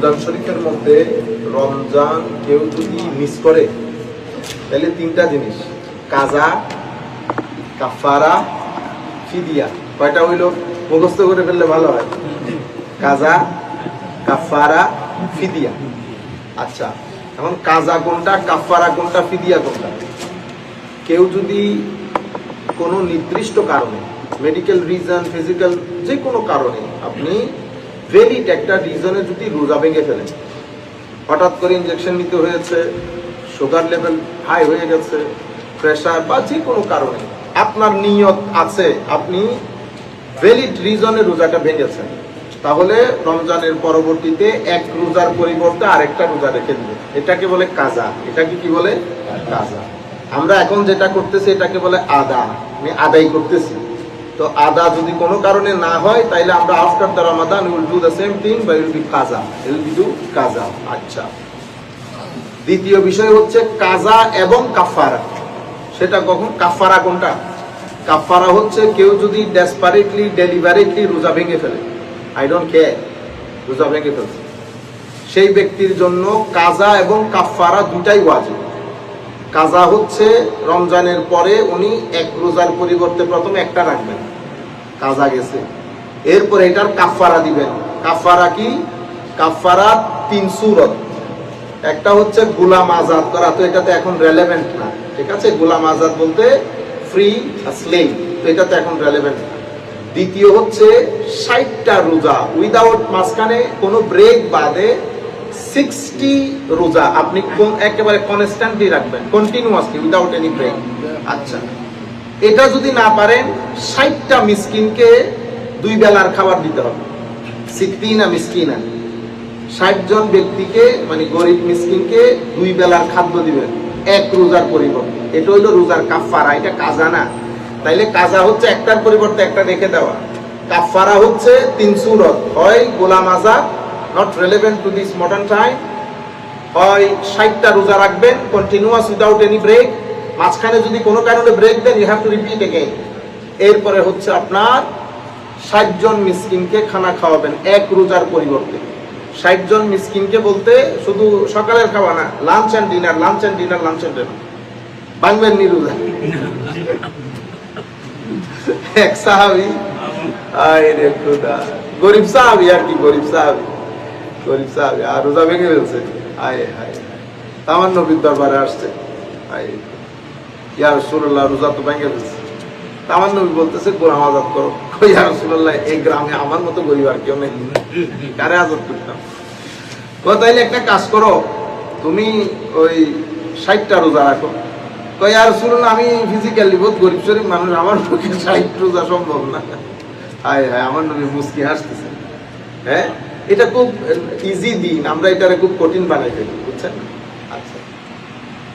রমজান শরীফের মধ্যে রমজান কেউ যদি মিস করে, তাহলে তিনটা জিনিস। কাজা কাফারা ফিদিয়া। কয়টা হইল? মুখস্থ করে ফেললে ভালো হয়। কাজা কাফারা ফিদিয়া। আচ্ছা এখন কাজা কোনটা কাফারা কোনটা, ফিদিয়া কোনটা? কেউ যদি কোনো নির্দিষ্ট কারণে মেডিকেল রিজন ফিজিক্যাল যে কোনো কারণে আপনি ভেরিড একটা রিজনে যদি রোজা ভেঙে ফেলেন হঠাৎ করে ইঞ্জেকশন নিতে হয়েছে সুগার লেভেল হাই হয়ে গেছে প্রেশার বা যে কোনো কারণে, আপনার নিয়ত আছে, আপনি ভ্যালিড রিজনে রোজাটা ভেঙেছেন, তাহলে রমজানের পরবর্তীতে এক রোজার পরিবর্তে আরেকটা রোজা রেখে দিবে এটাকে বলে কাজা। এটাকে কি বলে? কাজা। আমরা এখন যেটা করতেছি, এটাকে বলে আদা। আমি আদায় করতেছি। তো আদা যদি কোনো কারণে না হয় তাহলে আমরা after the Ramadan will do the same thing, বা উইল বি কাজা, উইল বি ডু কাজা। আচ্ছা। দ্বিতীয় বিষয় হচ্ছে কাজা এবং কাফারা সেটা কখন? কাফারা কোনটা? কাফারা হচ্ছে কেউ যদি ডেসপারেটলি ডেলিভারেটলি রোজা ভেঙে ফেলে। আই ডোন্ট কেয়ার রোজা ভেঙে ফেলছে। সেই ব্যক্তির জন্য কাজা এবং কাফারা দুটাই ওয়াজিব। কাজা হচ্ছে রমজানের পরে উনি এক রোজার পরিবর্তে প্রথমে একটা রাখবেন। কাজা গেছে। এরপরে এটার কাফারা দিবেন। কাফারা কি? কাফারা তিন সুরত। একটা হচ্ছে গোলাম আজাদ করা, তো এটাতে এখন রেলেভেন্ট না। ঠিক আছে? গোলাম আজাদ বলতে ফ্রি স্লেভ তো এটাতে এখন রেলেভেন্ট না। দ্বিতীয় হচ্ছে ষাটটা রোজা। উইদাউট মাঝখানে কোনো ব্রেক বাদে সিক্সটি রোজা। আপনি একেবারে কনস্ট্যান্টলি রাখবেন। কন্টিনিউয়াসলি উইদাউট এনি ব্রেক আচ্ছা। এটা যদি না পারেন, ষাটটা মিসকিনকে দুই বেলার খাবার দিতে হবে। সিদ্দিনা মিসকিনা ষাট জন ব্যক্তিকে মানে গরিব মিসকিনকে দুই বেলার খাদ্য দিবেন। এক রোজার পরিবর্তে। এটা হইল রোজার কাফারা এটা কাজা না। তাইলে কাজা হচ্ছে একটার পরিবর্তে একটা রেখে দেওয়া। কাফারা হচ্ছে তিন সুরত। হয় Ghulam Azad not relevant to this modern time হয় ষাটটা রোজা রাখবেন কন্টিনিউয়াস উইদাউট এনি ব্রেক মাঝখানে যদি কোনো কারণে break then you have to repeat again এরপরে হচ্ছে আপনার ষাট জন মিসকিনকে খানা খাওয়াবেন, এক রোজার পরিবর্তে। ষাট জন মিসকিনকে বলতে শুধু সকালের খাওয়া না lunch and dinner lunch and dinner lunch and dinner বাংবেন নি রোজা? এক সাহাবি আয় রে খুদা। গরিব সাহাবি আর কি, গরিব সাহাবি। গরিব সাহাবি, আর রোজা ভেঙে ফেলছে। আয় হায় আমার নবীর দরবারে আসছে। আয়। রোজা তো ভেঙে আমার নবী বলতেছে আজাদ করো। এই গ্রামে আমার মতো গরিব আর কেউ নেই। কারে আজাদ করতাম? তাইলে একটা কাজ করো, তুমি ওই ষাটটা রোজা রাখো। আমি ফিজিক্যালি বহুত গরিব, শরীফ মানুষ, আমার পক্ষে ষাট রোজা সম্ভব না। হায় হায়, আমার নবী মুস্কি হাসতেছে। হ্যাঁ এটা খুব ইজি দিন, আমরা এটারে খুব কঠিন বানাই ফেলি, বুঝছেন?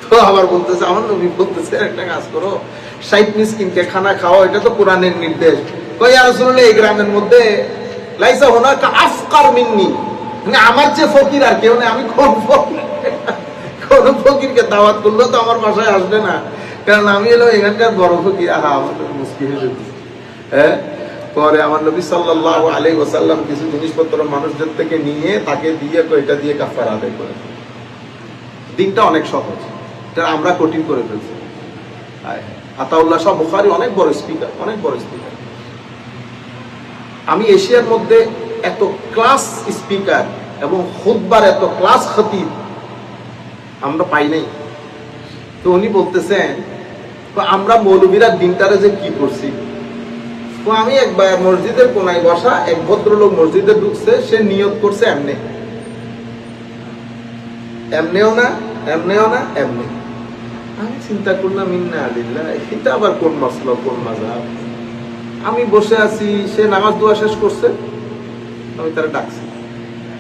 তো আবার বলতেছে, আমার নবী বলতেছে, একটা কাজ করো মিসকিনকে খানা খাওয়া এটা তো কোরআনের নির্দেশ। কই আর শুনলে এই গ্রামের মধ্যে লাইসা হোনা আফকার মানে আমার যে ফকির, আর কেউ নেই, আমি কোন কোন ফকিরকে দাওয়াত করলেও তো আমার বাসায় আসবে না। কারণ আমি এলো এখানকার বড় ফকির। আহা, আমার তো মুশকিল হয়ে যেত হ্যাঁ? পরে আমার নবী সাল্লাল্লাহু আলাইহি ওয়াসাল্লাম কিছু জিনিসপত্র মানুষদের থেকে নিয়ে তাকে দিয়ে কয়টা দিয়ে আদায় করে। দিনটা অনেক সহজ। এটা আমরা কঠিন করে ফেলছি। আতাউল্লাহ শাহ বুখারী অনেক বড় স্পিকার অনেক বড় স্পিকার আমি এশিয়ার মধ্যে এত ক্লাস স্পিকার এবং খুদবার এত ক্লাস খতিব আমরা পাই নাই। তো উনি বলতেছেন আমরা মৌলবীরা দিনটারে যে কি করছি? তো আমি একবার মসজিদের কোনায় বসা এক ভদ্রলোক মসজিদে ঢুকছে, সে নিয়ত করছে এমনি। এমনেও না এমনেও না, এমনি। আমি চিন্তা করলাম, ইন্না আলিল্লাহ এটা আবার কোন মসলা, কোন মাজাব আমি বসে আছি, সে নামাজ দোয়া শেষ করছে, আমি তারা ডাকছি।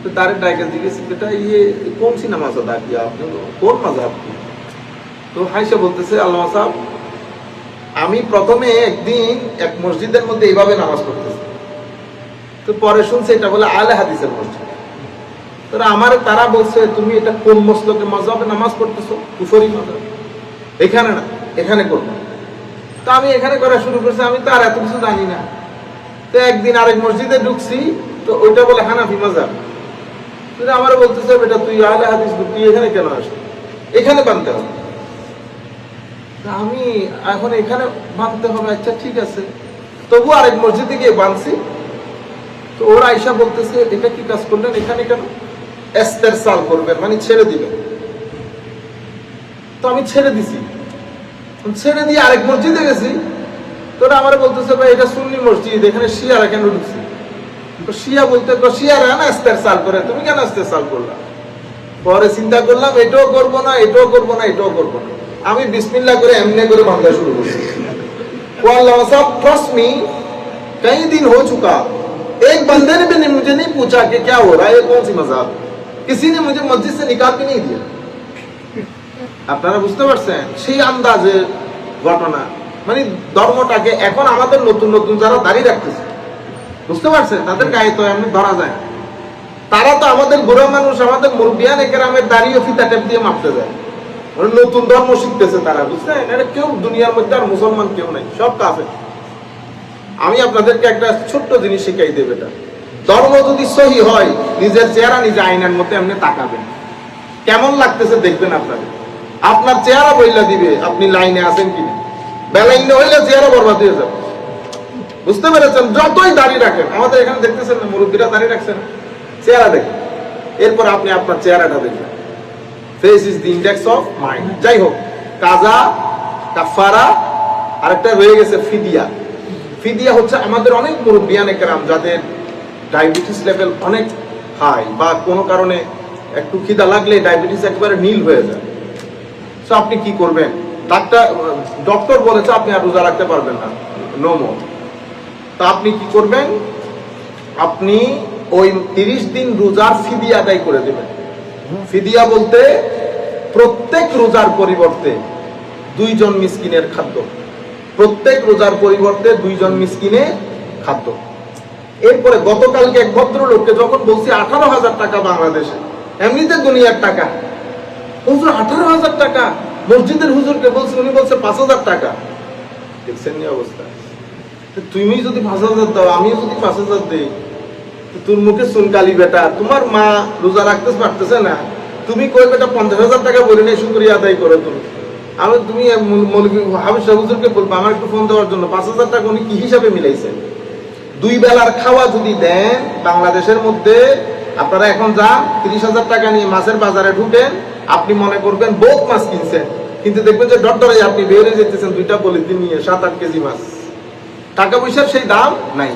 তো তারে ডাইকে জিজ্ঞেস, বেটা ইয়ে কোন সি নামাজ আদা কিয়া আপনি কোন মাজাব কি? তো হাইসা বলতেছে আল্লাহ সাহেব, আমি প্রথমে একদিন এক মসজিদের মধ্যে এইভাবে নামাজ পড়তেছি। তো পরে শুনছে এটা বলে আলে হাদিসের মসজিদ। তো আমার, তারা বলছে, তুমি এটা কোন মসলকে মজাবে নামাজ পড়তেছো? কুফরি মজাব এখানে না, এখানে করব। তো আমি এখানে করা শুরু করছি, আমি তো আর এত কিছু জানি না। তো একদিন আরেক মসজিদে ঢুকছি, তো ওইটা বলে হানাফি মজাব তুই আমার বলতেছে, বেটা, তুই আহলে হাদিস তুই এখানে কেন আসলি? এখানে বানতে হবে। আমি এখন এখানে বাঁধতে হবে আচ্ছা ঠিক আছে। তবু আরেক মসজিদে গিয়ে বাঁধছি তো ওরা আইসা বলতেছে, এটা কি কাজ করলেন এখানে কেন? এস্তের সাল করবেন মানে ছেড়ে দিবেন। তো আমি ছেড়ে দিছি ছেড়ে দিয়ে আরেক মসজিদে গেছি তোরা আমার বলতেছে ভাই এটা সুন্নি মসজিদ এখানে শিয়ারা কেন ঢুকছি তো শিয়া বলতে তো শিয়ারা না এস্তের সাল করে তুমি কেন এস্তের সাল করলা পরে চিন্তা করলাম এটাও করবো না এটাও করবো না এটাও করবো না আমি বিসমিল্লা করে এমনি করে বান্ধা শুরু করছি वो अल्लाह साहब ट्रस्ट मी कई दिन हो चुका एक बंदे ने भी नहीं- मुझे नहीं पूछा कि क्या हो रहा है ये कौन सी मजाक किसी ने मुझे मस्जिद से निकाल भी नहीं दिया আপনারা বুঝতে পারছেন? সেই আন্দাজে ঘটনা। মানে ধর্মটাকে এখন আমাদের নতুন নতুন যারা দাঁড়িয়ে রাখতেছে, বুঝতে পারছেন? তাদের গায়ে তো এমনি ধরা যায় তারা তো আমাদের বুড়ো মানুষ, আমাদের মুরব্বিয়ান একরামের দাঁড়িয়ে ফিতা টেপ দিয়ে মাপতে যায় ওরা নতুন ধর্ম শিখতেছে তারা, বুঝছেন? এটা কেউ দুনিয়ার মধ্যে আর মুসলমান কেউ নাই, সব কাফে আমি আপনাদেরকে একটা ছোট্ট জিনিস শিখাই দেব এটা। ধর্ম যদি সহি হয়, নিজের চেহারা নিজে আইনার মতো এমনি তাকাবেন কেমন লাগতেছে দেখবেন আপনাদের। আপনার চেহারা বইলা দিবে, আপনি লাইনে আছেন কিনা? বেলাইনে হইলে চেহারা বরবাদ হয়ে যাবে। বুঝতে পেরেছেন? যতই দাঁড়িয়ে রাখেন, আমাদের এখানে দেখতেছেন না, মুরব্বীরা দাঁড়িয়ে রাখছেন চেহারা দেখেন। এরপর আপনি আপনার চেহারাটা দেখবেন face is the index of mind যাই হোক, কাজা কাফারা আরেকটা রয়ে গেছে ফিদিয়া। ফিদিয়া হচ্ছে আমাদের অনেক মুরব্বিয়ান একরাম যাদের ডায়াবেটিস লেভেল অনেক হাই বা কোনো কারণে একটু খিদা লাগলে ডায়াবেটিস একবারে নীল হয়ে যায়। তো আপনি কি করবেন? ডাক্তার, ডক্টর বলেছে আপনি আর রোজা রাখতে পারবেন না। নো তা আপনি কি করবেন? আপনি ওই তিরিশ দিন রোজার ফিদি আদায় করে দেবেন। ফিদিয়া বলতে প্রত্যেক রোজার পরিবর্তে দুইজন মিসকিনের খাদ্য। প্রত্যেক রোজার পরিবর্তে দুইজন মিসকিনের খাদ্য। এরপরে গতকালকে এক ভদ্রলোককে যখন বলছি, আঠারো হাজার টাকা বাংলাদেশে, এমনিতে দুনিয়ার টাকা। হুজুর, আঠারো হাজার টাকা। মসজিদের হুজুরকে বলছি উনি বলছে পাঁচ হাজার টাকা। দেখছেন নি অবস্থা? তুমি যদি পাঁচ হাজার দাও, আমিও যদি পাঁচ হাজার দিই তোর মুখে সুনকালি বেটা। তোমার মা রোজা রাখতে পারতেছে না। তুমি কই বেটা, পঞ্চাশ হাজার টাকা বলে নেই, শুক্রিয়া আদায় করে তুমি। আমি, তুমি মৌলবী শাহ হুজুরকে বলব, আমার একটু ফোন দেওয়ার জন্য, পাঁচ হাজার টাকা উনি কি হিসাবে মিলাইছেন? দুই বেলার খাওয়া যদি দেন, বাংলাদেশের মধ্যে আপনারা এখন যান তিরিশ হাজার টাকা নিয়ে মাছের বাজারে ঢুকেন আপনি মনে করবেন বহুত মাছ কিনছেন কিন্তু দেখবেন যে ডক্টরে আপনি বেড়ে যেতেছেন দুইটা পলিথিন নিয়ে সাত আট কেজি মাছ। টাকা পয়সার সেই দাম নাই।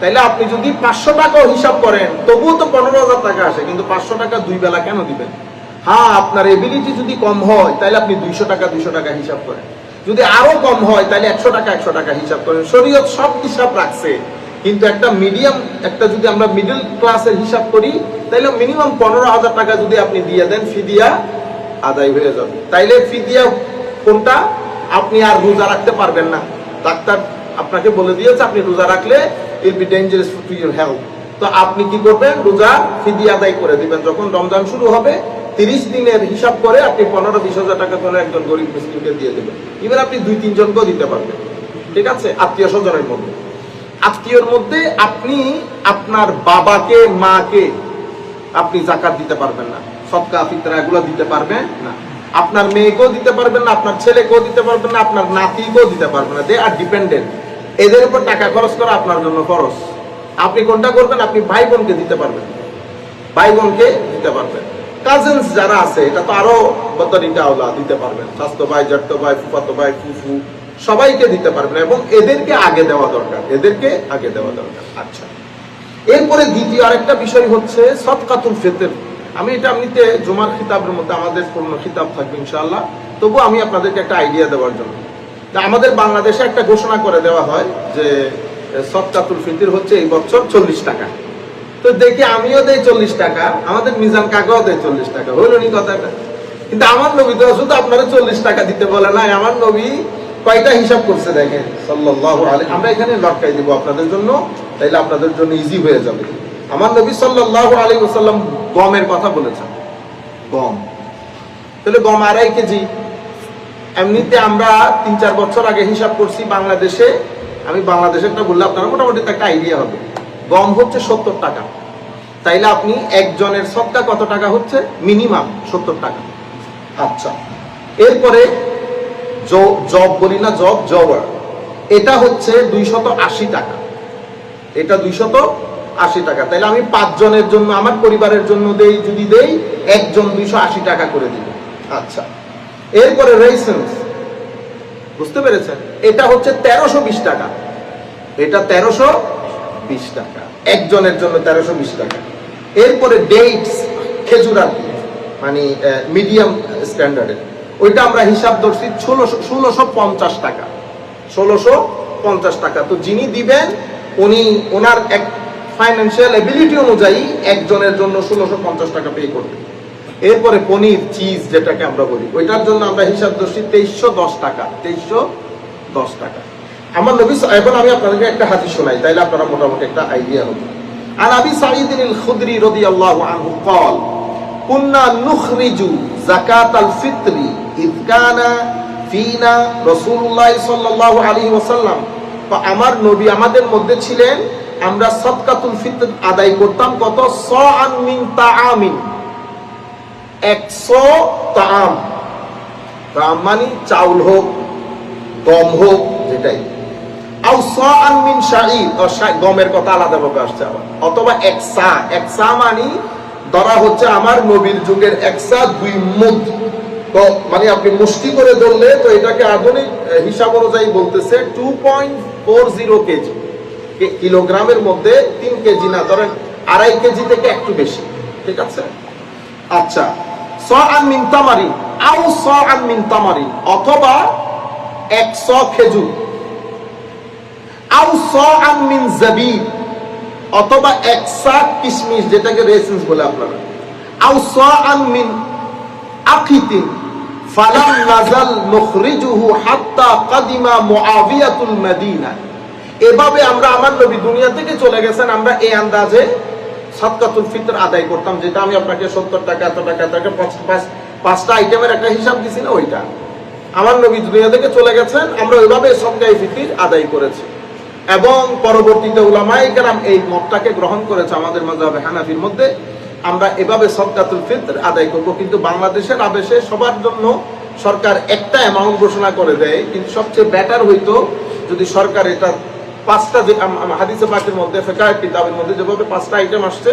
তাইলে আপনি যদি পাঁচশো টাকাও হিসাব করেন তবুও তো পনেরো হাজার টাকা আসে কিন্তু পাঁচশো টাকা দুই বেলা কেন দিবেন? হ্যাঁ আপনার এবিলিটি যদি কম হয় তাহলে আপনি দুইশো টাকা দুইশো টাকা হিসাব করেন। যদি আরও কম হয় তাহলে একশো টাকা একশো টাকা হিসাব করেন। শরীয়ত সব হিসাব রাখছে। কিন্তু একটা মিডিয়াম একটা যদি আমরা মিডল ক্লাসের হিসাব করি তাহলে মিনিমাম পনেরো হাজার টাকা যদি আপনি দিয়ে দেন ফিদিয়া আদায় হয়ে যাবে। তাইলে ফিদিয়া কোনটা? আপনি আর রোজা রাখতে পারবেন না। ডাক্তার আপনাকে বলে দিয়েছে, আপনি রোজা রাখলে will be dangerous to your health তো আপনি কি করবেন? রোজা ফিদি আদায় করে দিবেন। যখন রমজান শুরু হবে, তিরিশ দিনের হিসাব করে আপনি পনেরো, বিশ হাজার টাকা করে একজন গরিব মিসকিনকে দিয়ে দেবেন। এবার আপনি দুই, তিনজনকেও দিতে পারবেন। ঠিক আছে? আত্মীয় স্বজনের মধ্যে। আত্মীয়র মধ্যে আপনি আপনার বাবাকে, মাকে আপনি জাকাত দিতে পারবেন না সৎকা ফিতরা এগুলো দিতে পারবেন না। আপনার মেয়েকেও দিতে পারবেন না, আপনার ছেলেকেও দিতে পারবেন না, আপনার নাতিকেও দিতে পারবেন না। দে আর ডিপেন্ডেন্ট এদের উপর টাকা খরচ করা আপনার জন্য খরচ আপনি কোনটা করবেন? আপনি ভাই বোনকে দিতে পারবেন। ভাই বোনকে দিতে পারবেন। কাজিনস যারা আছে, এটা তো আরও বতরিকা দিতে পারবেন। স্বাস্থ্য ভাই জট্ট ভাই ফুফাতো ভাই ফুফু। সবাইকে দিতে পারবেন এবং এদেরকে আগে দেওয়া দরকার, এদেরকে আগে দেওয়া দরকার। আচ্ছা। এরপরে দ্বিতীয় আরেকটা বিষয় হচ্ছে সৎকাতুল ফেতের। আমি এটা এমনিতে জুমার খিতাবের মধ্যে আমাদের পূর্ণ খিতাব থাকবে ইনশাআল্লাহ। তবু আমি আপনাদেরকে একটা আইডিয়া দেওয়ার জন্য। আমাদের বাংলাদেশে একটা ঘোষণা করে দেওয়া হয় যে সৎকাতুল ফিতির হচ্ছে এই বছর চল্লিশ টাকা। তো দেখি আমিও দেই চল্লিশ টাকা, আমাদের মিজান কাকাও দেয় চল্লিশ টাকা। হইল নি কথাটা? কিন্তু আমার নবী তো শুধু আপনারা চল্লিশ টাকা দিতে বলে নাই। আমার নবী কয়টা হিসাব করছে দেখেন? সাল্লাহ আলী আমরা এখানে লটকাই দিব আপনাদের জন্য, তাইলে আপনাদের জন্য ইজি হয়ে যাবে। আমার নবী সাল্লাহ আলী ওসাল্লাম গমের কথা বলেছেন। গম। তাহলে গম আড়াই কেজি। এমনিতে আমরা তিন চার বছর আগে হিসাব করছি বাংলাদেশে। আমি বাংলাদেশেরটা বললে আপনারা মোটামুটি একটা আইডিয়া হবে। গম হচ্ছে সত্তর টাকা। তাইলে আপনি একজনের সৎকা কত টাকা হচ্ছে? মিনিমাম সত্তর টাকা। আচ্ছা। এরপরে জব বলি না, জব, জবার। এটা হচ্ছে দুইশত আশি টাকা। এটা দুইশত আশি টাকা। তাহলে আমি পাঁচজনের জন্য, আমার পরিবারের জন্য দেই, যদি দেই, একজন দুইশো আশি টাকা করে দিব। আচ্ছা। এরপরে রেসেন্স বুঝতে পেরেছেন? এটা হচ্ছে তেরোশো বিশ টাকা। এটা তেরোশো বিশ টাকা। একজনের জন্য তেরোশো বিশ টাকা। এরপরে ডেটস খেজুর আর কি মানে মিডিয়াম স্ট্যান্ডার্ডের ওইটা আমরা হিসাব ধরছি ষোলোশো ষোলোশো পঞ্চাশ টাকা। ষোলোশো পঞ্চাশ টাকা। তো যিনি দিবেন, উনি, ওনার এক ফাইন্যান্সিয়াল অ্যাবিলিটি অনুযায়ী একজনের জন্য ষোলোশো পঞ্চাশ টাকা পে করবে। এরপরে পনির চিজ যেটাকে আমরা বলি, ওইটার জন্য আমরা হিসাব ধরছি তেইশশো দশ টাকা। তেইশশো দশ টাকা। আমার নবী এখন আমি আপনাদেরকে একটা হাতি শোনাই, তাইলে আপনারা মোটামুটি একটা আইডিয়া হবে। আর আবি সাঈদিন খুদরি রদি আল্লাহ আনহু কল, কুন্না নুখরিজু জাকাত আল ফিত্রি আমার নবী আমাদের মধ্যে ছিলেন। আমরা সৎকাতুল আদায় করতাম। কত? আমিন একশো তাম তাম মানে চাউল হোক, গম হোক, যেটাই। স আনমিন গমের কথা আলাদাভাবে আসছে অথবা একসা একসা মানে ধরা হচ্ছে আমার নবীর যুগের একসা দুই মুখ তো মানে আপনি মুষ্টি করে ধরলে তো এটাকে আধুনিক হিসাব অনুযায়ী বলতেছে two point four zero KG. কিলোগ্রামের মধ্যে তিন কেজি না, ধরেন আড়াই কেজি থেকে একটু বেশি। ঠিক আছে? আচ্ছা। স আন মিন তামারিন আও স আন মিন তামারিন অথবা একশ খেজুর। আও স আন মিন জাবিব অথবা একসা কিশমিশ, যেটাকে রেসেন্স বলে আপনারা। আও স আন মিন আকিতিন ফালাম নাজাল নুখরিজুহু হাত্তা কাদিমা মুআবিয়াতুল মাদিনা। এভাবে আমরা আমার নবী দুনিয়া থেকে চলে গেছেন, আমরা এই আন্দাজে সদকাতুল ফিতর আদায় করতাম, যেটা আমি আপনাকে সত্তর টাকা, এত টাকা এত টাকা, পাঁচ- পাঁচ- পাঁচটা আইটেমের একটা হিসাব দিছি না ওইটা। আমার নবী দুনিয়া থেকে চলে গেছেন, আমরা ওইভাবে সদকাই ফিতির আদায় করেছি। এবং পরবর্তীতে উলামায়ে কেরাম এই মতটাকে গ্রহণ করেছে আমাদের মাযহাবে হানাফির মধ্যে। আমরা এভাবে সদকাতুল ফিতর আদায় করব, কিন্তু বাংলাদেশের আবেশে সবার জন্য সরকার একটা অ্যামাউন্ট ঘোষণা করে দেয়, কিন্তু সবচেয়ে বেটার হইতো যদি সরকার এটা পাঁচটা যে হাদিসে পাকের মধ্যে ফেকায় কিতাবের মধ্যে যেভাবে পাঁচটা আইটেম আসছে,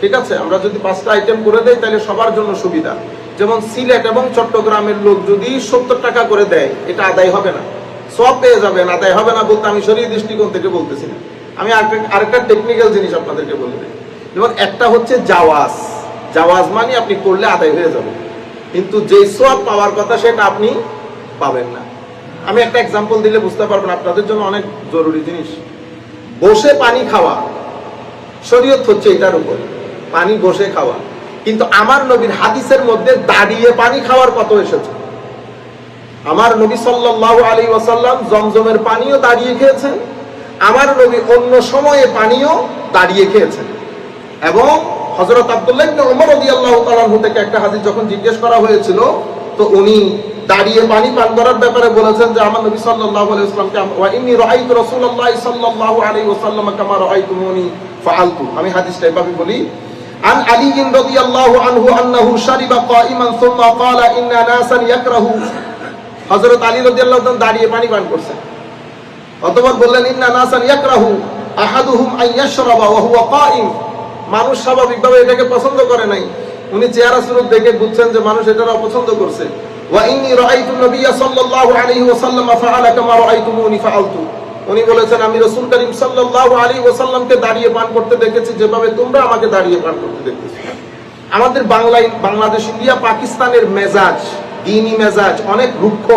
ঠিক আছে? আমরা যদি পাঁচটা আইটেম করে দেয় তাহলে সবার জন্য সুবিধা। যেমন সিলেট এবং চট্টগ্রামের লোক যদি সত্তর টাকা করে দেয়, এটা আদায় হবে না। সব পেয়ে যাবেন, আদায় হবে না বলতে আমি শরীর দৃষ্টিকোণ থেকে বলতেছি না। আমি আরেকটা টেকনিক্যাল জিনিস আপনাদেরকে বলে দিই। যেমন একটা হচ্ছে জাওয়াজ। জাওয়াজ মানে আপনি করলে আদায় হয়ে যাবে। কিন্তু যে সব পাওয়ার কথা সেটা আপনি পাবেন না। আমি একটা এক্সাম্পল দিলে বুঝতে পারবেন আপনাদের জন্য অনেক জরুরি জিনিস। বসে পানি খাওয়া, শরীয়ত হচ্ছে এটার উপর। পানি বসে খাওয়া। কিন্তু আমার নবীর হাদিসের মধ্যে দাঁড়িয়ে পানি খাওয়ার কত এসেছে। আমার নবী সাল্লাল্লাহু আলাইহি ওয়াসাল্লাম জমজমের পানিও দাঁড়িয়ে খেয়েছেন। আমার নবী অন্য সময়ে পানিও দাঁড়িয়ে খেয়েছেন। এবং হযরত আব্দুল্লাহ ইবনে ওমর রাদিয়াল্লাহু তাআলা আনহু থেকে একটা হাদিস যখন জিজ্ঞেস করা হয়েছিল তো উনি দাঁড়িয়ে পানি পান করার ব্যাপারে বলেছেন যে আমার নবী সাল্লাল্লাহু আলাইহি ওয়াসাল্লামকে ওয়া ইন্নী রাআইতু রাসূলুল্লাহ সাল্লাল্লাহু আলাইহি ওয়াসাল্লাম কামা রাআইতুমুনি ফাআলতু আমি হাদিসটা এভাবে বলি عن علي رضي الله عنه أنه شرب قائما ثم قال إن ناسا يكره হযরত আলী রাদিয়াল্লাহু তাআলা দাঁড়িয়ে পানি পান করছেন অতঃপর বললেন ইন্না নাসান ইয়াকরাহু আহাদুহুম আন ইয়াশরাবা ওয়া হুয়া কাইম মানুষ স্বাভাবিকভাবে এটাকে পছন্দ করে নাই। উনি চেহারা সুরত দেখে বুঝছেন যে মানুষ এটা অপছন্দ করছে। উনি বলেছেন, আমি রাসূল করিম সাল্লাল্লাহু আলাইহি ওয়াসাল্লামকে দাঁড়িয়ে পান করতে দেখেছি, যেভাবে তোমরা আমাকে দাঁড়িয়ে পান করতে দেখতেছো আমাদের বাংলায়, বাংলাদেশ, ইন্ডিয়া, পাকিস্তানের মেজাজ, দিনী মেজাজ অনেক রুক্ষ।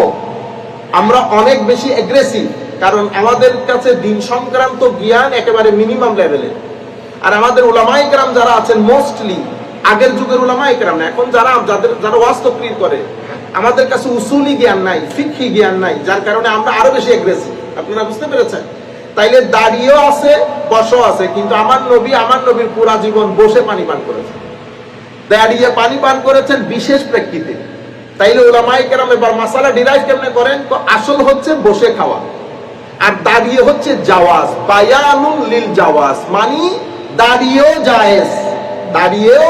আমরা অনেক বেশি এগ্রেসিভ কারণ আমাদের কাছে দিন সংক্রান্ত জ্ঞান একেবারে মিনিমাম লেভেলে আর আমাদের উলামাই গ্রাম যারা আছেন মোস্টলি আগের যুগের উলামাই গ্রাম না, এখন যারা, যাদের, যারা ওয়াস্তক্রিয় করে, আমাদের কাছে উসুলি জ্ঞান নাই ফিক্ষি জ্ঞান নাই, যার কারণে আমরা আরও বেশি এগ্রেসিভ আপনারা বুঝতে পেরেছেন? তাইলে দাঁড়িয়েও আছে, বসও আছে, কিন্তু আমার নবী, আমার নবীর পুরা জীবন বসে পানি পান করেছে। দাঁড়িয়ে পানি পান করেছেন বিশেষ প্রেক্ষিতে। তাইলে ওলামাই কেরাম এবার মাসালা ডিরাইভ কেমনে করেন? তো আসল হচ্ছে বসে খাওয়া। আর দাঁড়িয়ে হচ্ছে জাওয়াজ বায়ানুল লিল জাওয়াজ, মানি দাঁড়িয়েও জায়েজ দাঁড়িয়েও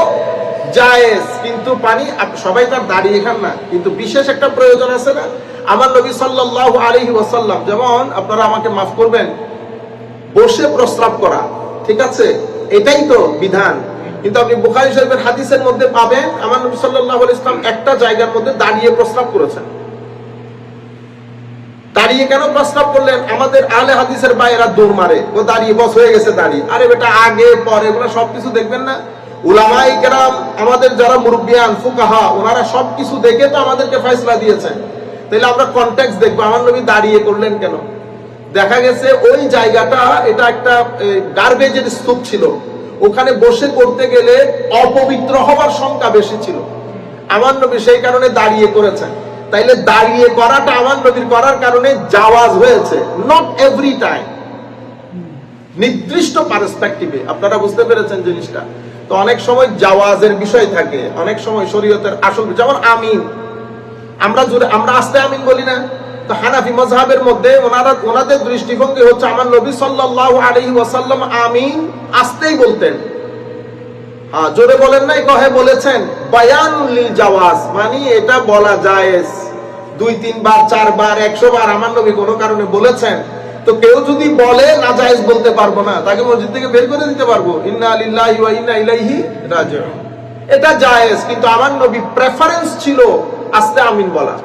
জায়েজ। কিন্তু পানি সবাই তার দাঁড়িয়ে খান না। কিন্তু বিশেষ একটা প্রয়োজন আছে না? আমার নবী সাল্লাল্লাহু আলাইহি ওয়াসাল্লাম যেমন আপনারা আমাকে মাফ করবেন, বসে প্রস্রাব করা, ঠিক আছে? এটাই তো বিধান। কিন্তু আপনি বুখারী শরীফের হাদিসের মধ্যে পাবেন, আমার নবী আলাইহি ইসলাম একটা জায়গার মধ্যে দাঁড়িয়ে প্রস্রাব করেছেন। দাঁড়িয়ে কেন প্রস্তাব করলেন? আমাদের আলে হাদিসের বাইরা দৌড় মারে। ও দাঁড়িয়ে বস হয়ে গেছে দাঁড়িয়ে। আরে বেটা, আগে, পরে, এগুলো সবকিছু দেখবেন না? উলামাই কেরাম আমাদের যারা মুরব্বিয়ান, ফুকাহা, ওনারা সবকিছু দেখে তো আমাদেরকে ফয়সলা দিয়েছেন। তাহলে আমরা দেখব, আমার নবী দাঁড়িয়ে করলেন কেন? দেখা গেছে ওই জায়গাটা, এটা একটা গার্বেজের স্তূপ ছিল। ওখানে বসে করতে গেলে অপবিত্র হবার সংখ্যা বেশি ছিল। আমার নবী সেই কারণে দাঁড়িয়ে করেছেন। তাইলে দাঁড়িয়ে করাটা আমার নবীর করার কারণে জাওয়াজ হয়েছে। নট এভরি টাইম নির্দিষ্ট পার্সপেক্টিভে আপনারা বুঝতে পেরেছেন জিনিসটা। তো অনেক সময় জাওয়াজের বিষয় থাকে। অনেক সময় শরীয়তের আসল যেমন আমিন। আমরা জোরে আমরা আস্তে আমিন বলি না। তো হানাফি মজহাবের মধ্যে ওনারা ওনাদের দৃষ্টিভঙ্গি হচ্ছে আমার নবী সাল্লাল্লাহু আলাইহি ওয়াসাল্লাম আমিন আস্তেই বলতেন। হ্যাঁ জোরে বলেন নাই, কহে বলেছেন, বায়ানুল জাওয়াজ মানে এটা বলা জায়েজ। দুই, তিনবার, চারবার একশো বার আমার নবী কোনো কারণে বলেছেন। তো কেউ যদি বলে, না জায়েজ বলতে পারব না, তাকে মসজিদ থেকে বের করে দিতে পারব। ইন্না লিল্লাহি ওয়া ইন্না ইলাইহি রাজিউন। এটা জায়েজ, কিন্তু আমার নবী প্রেফারেন্স ছিল আস্তে আমিন বলা।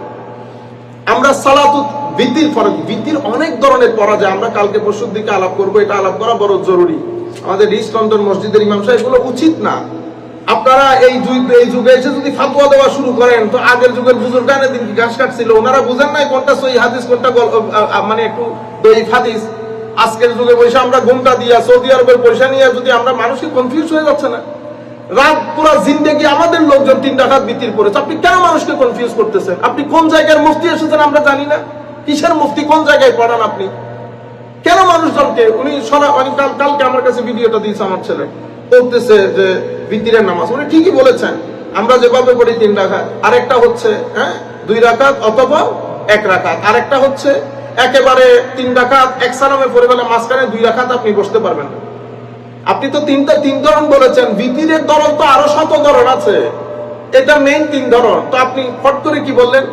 আমরা সালাতু ভিত্তির ফরক ভিত্তির অনেক ধরনের পড়া যায় আমরা কালকে পরশুর দিকে আলাপ করব, এটা আলাপ করা বড় জরুরি। আমাদের ইস্ট লন্ডন মসজিদের ইমাম সাহেব এগুলো উচিত না। আপনারা এই এই যুগে এসে যদি ফাতোয়া দেওয়া শুরু করেন, তো আগের যুগের বুজুর্গানে দিন কি ঘাস কাটছিল? ওনারা বুঝেন নাই কোনটা সই হাদিস, কোনটা মানে একটু দই হাদিস। আজকের যুগে পয়সা আমরা ঘুমটা দিয়া সৌদি আরবের পয়সা নিয়ে যদি আমরা মানুষকে কনফিউজ হয়ে যাচ্ছে না? রাত পুরো জিন্দেগি আমাদের লোকজন তিন টাকার বিতির করেছে আপনি কেন মানুষকে কনফিউজ করতেছেন? আপনি কোন জায়গার মুফতি এসেছেন আমরা জানি না? কিসের মুফতি? কোন জায়গায় পড়ান আপনি? কেন মানুষজনকে? উনি শোনা উনি কাল কালকে আমার কাছে ভিডিওটা দিয়েছে আমার ছেলে। বলতেছে যে বিতিরের নামাজ। উনি ঠিকই বলেছেন। আমরা যেভাবে পড়ি তিন রাখাত। আরেকটা হচ্ছে হ্যাঁ দুই রাখাত অথবা এক রাখাত। আরেকটা হচ্ছে, একেবারে তিন রাখাত এক সালামে পড়ে গেলে মাঝখানে দুই রাখাত আপনি বসতে পারবেন না। আপনি তো তিনটা, তিন ধরন বলেছেন। বিতিরের ধরন তো আরও শত ধরন আছে। এটা মেইন তিন ধরন। তো আপনি ফট করে কি বললেন?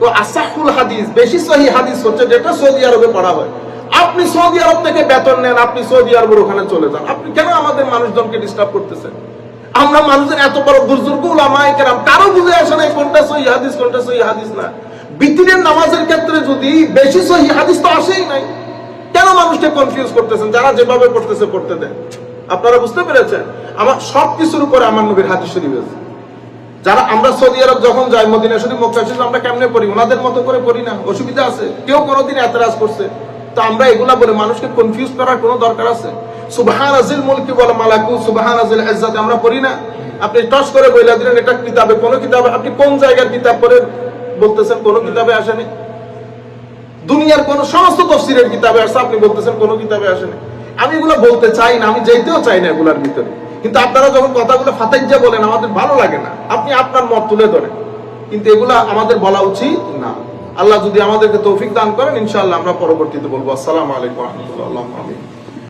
তো আসাহুল হাদিস, বেশি সহি হাদিস হচ্ছে যেটা সৌদি আরবে পড়া হয়। আপনি সৌদি আরব থেকে বেতন নেন, আপনি সৌদি আরবের ওখানে চলে যান। আপনি কেন আমাদের মানুষজনকে ডিস্টার্ব করতেছেন? আমরা মানুষের এত বড় বুজুর্গ উলামায়ে কেরাম কারও বুঝে আসে না কোনটা সহি হাদিস, কোনটা সহি হাদিস না। বিতিরের নামাজের ক্ষেত্রে যদি বেশি সহি হাদিস তো আসেই নাই। কেন মানুষকে কনফিউজ করতেছেন? যারা যেভাবে পড়তেছে, পড়তে দেন। আপনারা বুঝতে পেরেছেন? আমার সব কিছুর উপরে আমার নবীর হাদিস শরীফ আছে। যারা আমরা সৌদি আরব যখন যাই, মদিনা শরীফ, মক্কা শরীফ, আমরা কেমনে পড়ি? ওনাদের মতো করে পড়ি না? অসুবিধা আছে? কেউ কোনোদিন এতরাজ করছে। তো আমরা এগুলা বলে মানুষকে কনফিউজ করার কোনো দরকার আছে? সুবহান আজিল মুলকি বলে মালাকু সুবহান আজিল ইজ্জাত, আমরা পড়ি না। আপনি টস করে বইলা দিলেন, এটা কিতাবে, কোন কিতাবে, আপনি কোন জায়গার কিতাব পড়ে বলতেছেন কোন কিতাবে আসেনি। দুনিয়ার কোন সমস্ত তফসিরের কিতাবে আসছে, আপনি বলতেছেন কোন কিতাবে আসেনি। আমি এগুলো বলতে চাই না, আমি যেতেও চাই না এগুলার ভিতরে। কিন্তু আপনারা যখন কথাগুলো ফাতাইজা বলেন, আমাদের ভালো লাগে না। আপনি আপনার মত তুলে ধরেন। কিন্তু এগুলা আমাদের বলা উচিত না। আল্লাহ যদি আমাদেরকে তৌফিক দান করেন ইনশাআল্লাহ আমরা পরবর্তীতে বলব আসসালামু আলাইকুম রহমতুল্লাহ আমিন।